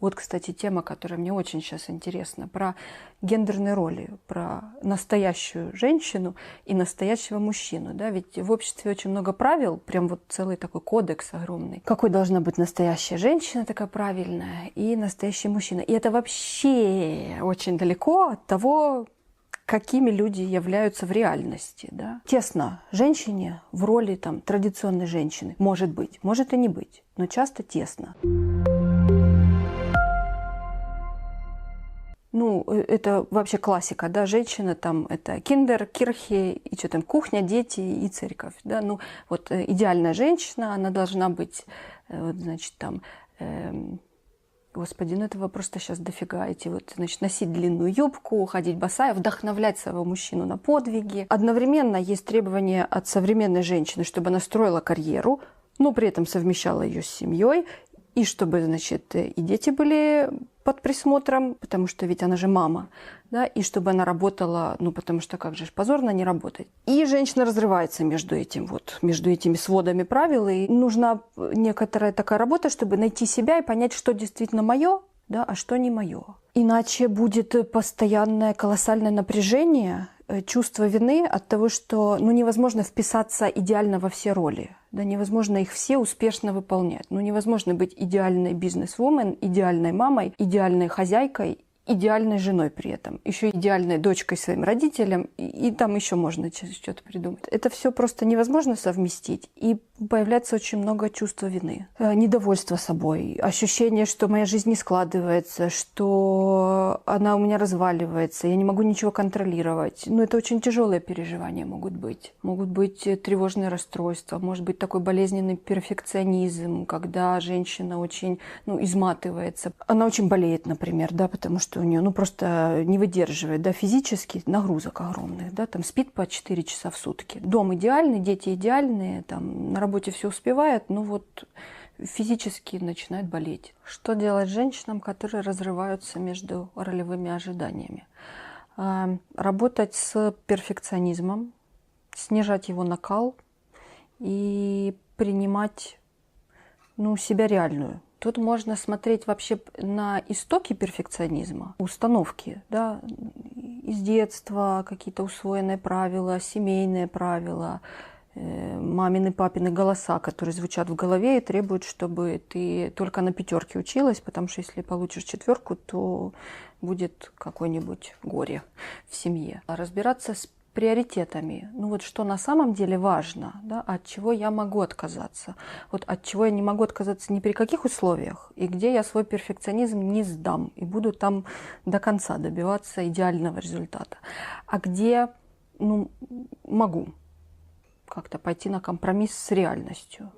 Вот, кстати, тема, которая мне очень сейчас интересна, про гендерные роли, про настоящую женщину и настоящего мужчину. Да? Ведь в обществе очень много правил, прям вот целый такой кодекс огромный. Какой должна быть настоящая женщина такая правильная и настоящий мужчина. И это вообще очень далеко от того, какими люди являются в реальности. Да? Тесно женщине в роли там, традиционной женщины. Может быть, может и не быть, но часто тесно. Ну, э, это вообще классика, да, женщина там, это киндер, кирхи, и что там, кухня, дети и церковь, да, ну, вот э, идеальная женщина, она должна быть, э, вот, значит, там, эм, Господи, ну этого просто сейчас дофига. Эти вот, значит, носить длинную юбку, ходить босая, вдохновлять своего мужчину на подвиги. Одновременно есть требования от современной женщины, чтобы она строила карьеру, но при этом совмещала ее с семьей, и чтобы, значит, и дети были под присмотром, потому что ведь она же мама, да, и чтобы она работала, ну, потому что как же позорно не работать. И женщина разрывается между этим вот, между этими сводами правил, и нужна некоторая такая работа, чтобы найти себя и понять, что действительно мое, да, а что не мое. Иначе будет постоянное колоссальное напряжение, чувство вины от того, что ну, невозможно вписаться идеально во все роли. Да, невозможно их все успешно выполнять. Ну, невозможно быть идеальной бизнес-вумен, идеальной мамой, идеальной хозяйкой идеальной женой при этом, еще идеальной дочкой своим родителям, и, и там еще можно что-то придумать. Это все просто невозможно совместить, и появляется очень много чувства вины, э, недовольства собой, ощущение, что моя жизнь не складывается, что она у меня разваливается, я не могу ничего контролировать. Ну, это очень тяжелые переживания могут быть. Могут быть тревожные расстройства, может быть такой болезненный перфекционизм, когда женщина очень ну, изматывается. Она очень болеет, например, да, потому что у нее ну, просто не выдерживает да, физически нагрузок огромных. Да, там спит по 4 часа в сутки. Дом идеальный, дети идеальные, там, на работе все успевает, но вот физически начинает болеть. Что делать женщинам, которые разрываются между ролевыми ожиданиями? А, работать с перфекционизмом, снижать его накал и принимать ну, себя реальную. Тут можно смотреть вообще на истоки перфекционизма, установки, да, из детства какие-то усвоенные правила, семейные правила, мамины, папины голоса, которые звучат в голове и требуют, чтобы ты только на пятерке училась, потому что если получишь четверку, то будет какое-нибудь горе в семье. А разбираться с приоритетами. Ну вот что на самом деле важно, да, от чего я могу отказаться. Вот от чего я не могу отказаться ни при каких условиях, и где я свой перфекционизм не сдам, и буду там до конца добиваться идеального результата. А где ну, могу как-то пойти на компромисс с реальностью.